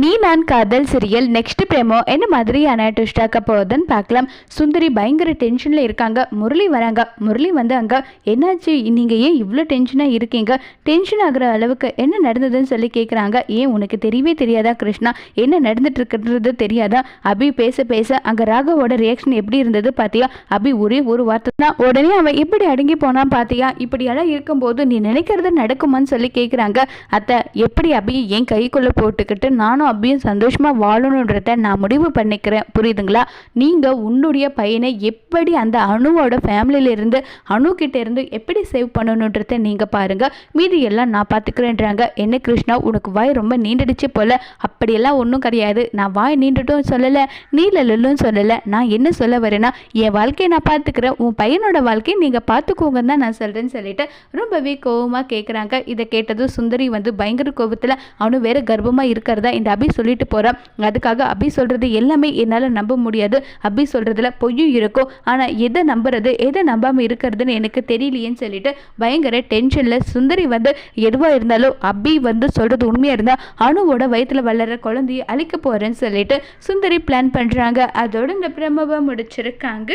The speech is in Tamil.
நீ நான் காதல் சீரியல் நெக்ஸ்ட் பிரேமோ என்ன மாதிரியான ட்விஸ்ட் ஆக்க போகுதுன்னு பார்க்கலாம். சுந்தரி பயங்கர டென்ஷனில் இருக்காங்க. முரளி வராங்க. முரளி வந்து அங்கே என்னாச்சு? நீங்கள் ஏன் இவ்வளோ டென்ஷனாக இருக்கீங்க? டென்ஷன் ஆகிற அளவுக்கு என்ன நடந்ததுன்னு சொல்லி கேட்குறாங்க ஏன் உனக்கு தெரியவே தெரியாதா கிருஷ்ணா? என்ன நடந்துட்டு இருக்கிறது தெரியாதா? அபி பேச பேச அங்கே ராகவோட ரியாக்ஷன் எப்படி இருந்தது பார்த்தியா அபி ஒரே ஒரு வார்த்தை தான். உடனே அவன் எப்படி அடங்கி போனான் பார்த்தியா இப்படியெல்லாம் இருக்கும்போது நீ நினைக்கிறது நடக்குமான்னு சொல்லி கேட்குறாங்க அத்தை எப்படி அபி என் கைக்குள்ளே போட்டுக்கிட்டு நானும் அப்பியும் சந்தோஷமாக வாழணுன்றத நான் முடிவு பண்ணிக்கிறேன். புரியுதுங்களா? நீங்கள் உன்னுடைய பையனை எப்படி அந்த அணுவோட ஃபேமிலியிலேருந்து அணு இருந்து எப்படி சேவ் பண்ணணுன்றத நீங்கள் பாருங்கள் மீதி எல்லாம் நான் பார்த்துக்கிறேன்றாங்க என்ன கிருஷ்ணா உனக்கு வாய் ரொம்ப நீண்டுடுச்சு போல. அப்படியெல்லாம் ஒன்றும் கிடையாது. நான் வாய் நீண்டுட்டும் சொல்லலை நீலலும் சொல்லலை. நான் என்ன சொல்ல வரேன்னா என் வாழ்க்கையை நான் பார்த்துக்கிறேன் உன் பையனோட வாழ்க்கையை நீங்கள் பார்த்துக்கோங்கன்னு தான் நான் சொல்கிறேன்னு சொல்லிட்டு ரொம்பவே கோவமாக கேட்குறாங்க இதை கேட்டதும் சுந்தரி வந்து பயங்கர கோபத்தில் அவனு வேற கர்ப்பமாக இருக்கிறதா இந்த அபி சொல்லிட்டு போகிறான் அதுக்காக அபி சொல்கிறது எல்லாமே என்னால் நம்ப முடியாது. அபி சொல்கிறதுல பொய்யும் இருக்கும். ஆனால் எதை நம்புறது? எதை நம்பாமல் இருக்கிறதுன்னு எனக்கு தெரியலையேன்னு சொல்லிட்டு பயங்கர டென்ஷனில் சுந்தரி வந்து எதுவாக இருந்தாலும் அபி வந்து சொல்கிறது உண்மையாக இருந்தால் அணுவோட வயிற்றில் வளர்கிற குழந்தைய அழிக்க போகிறேன்னு சொல்லிட்டு சுந்தரி பிளான் பண்ணுறாங்க அதோட இந்த பிரமவை முடிச்சிருக்காங்க.